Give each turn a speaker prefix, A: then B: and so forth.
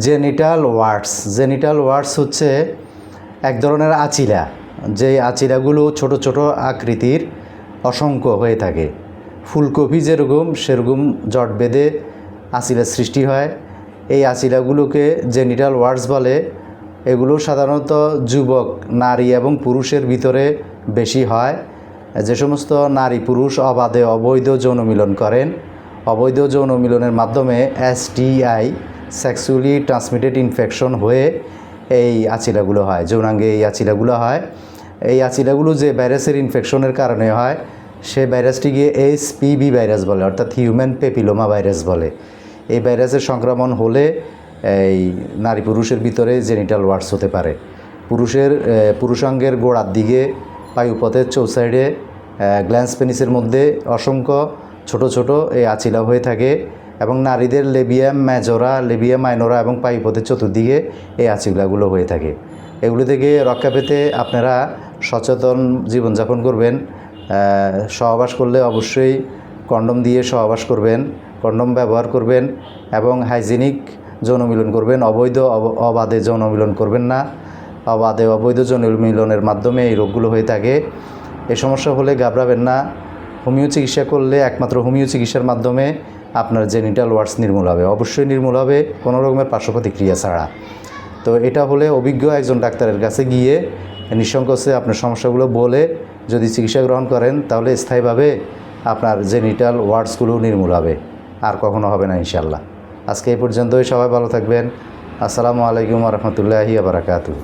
A: Genital ওয়ার্ডস। Genital ওয়ার্ডস হচ্ছে এক ধরনের আচিলা যে আচিলাগুলো ছোট ছোট আকৃতির অসংখ্য হয়ে থাকে। ফুলকপি যেরকম, সেরকম জট বেঁধে আচিলার সৃষ্টি হয়। এই আচিলাগুলোকে জেনিটাল ওয়ার্ডস বলে। এগুলো সাধারণত যুবক, নারী এবং পুরুষের ভিতরে বেশি হয়। যে সমস্ত নারী পুরুষ অবাধে অবৈধ যৌন মিলন করেন। অবৈধ যৌন মিলনের মাধ্যমে এসটিআই সেক্সুয়ালি ট্রান্সমিটেড ইনফেকশন হয়ে এই আচিলাগুলো হয়, যৌনাঙ্গে এই আচিলাগুলো হয়। এই আচিলাগুলো যে ভাইরাসের ইনফেকশনের কারণে হয়, সে ভাইরাসটিকে এইচপিভি ভাইরাস বলে, অর্থাৎ হিউম্যান পেপিলোমা ভাইরাস বলে। এই ভাইরাসের সংক্রমণ হলে এই নারী পুরুষের ভিতরে জেনিটাল ওয়ার্ডস হতে পারে। পুরুষের পুরুষাঙ্গের গোড়ার দিকে পায়ুপথের চৌসাইডে গ্ল্যান্স পেনিসের মধ্যে অসংখ্য ছোট ছোট এই আচিলা হয়ে থাকে। এবং নারীদের লেবিয়াম ম্যাজোরা লেবিয়াম মাইনোরা এবং পায়ুপথের চতুর্দিকে এই আচিলাগুলো হয়ে থাকে। এগুলো থেকে রক্ষা পেতে আপনারা সচেতন জীবনযাপন করবেন। সহবাস করলে অবশ্যই কন্ডম দিয়ে সহবাস করবেন, কন্ডম ব্যবহার করবেন এবং হাইজিনিক যৌন মিলন করবেন। অবৈধ, অব- অবাধে যৌন মিলন করবেন না। অবাধে, অবৈধ যৌন মিলনের মাধ্যমে এই রোগগুলো হয়ে থাকে। এ সমস্যা হলে ঘাবড়াবেন না। হোমিও চিকিৎসা করলে একমাত্র হোমিও চিকিৎসার মাধ্যমে আপনার জেনিটাল ওয়ার্ডস নির্মূল হবে। অবশ্যই নির্মূল হবে, কোনো রকমের পার্শ্ব প্রতিক্রিয়া ছাড়া। তো এটা হলে অভিজ্ঞ একজন ডাক্তারের কাছে গিয়ে নিঃসংকোচে আপনার সমস্যাগুলো বলে যদি চিকিৎসা গ্রহণ করেন, তাহলে স্থায়ীভাবে আপনার জেনিটাল ওয়ার্ডসগুলো নির্মূল হবে। আর কখনো হবে না ইনশাল্লাহ আজকে এই পর্যন্তই, সবাই ভালো থাকবেন। আসসালামু আলাইকুম রহমতুল্লাহি আবরাকাতু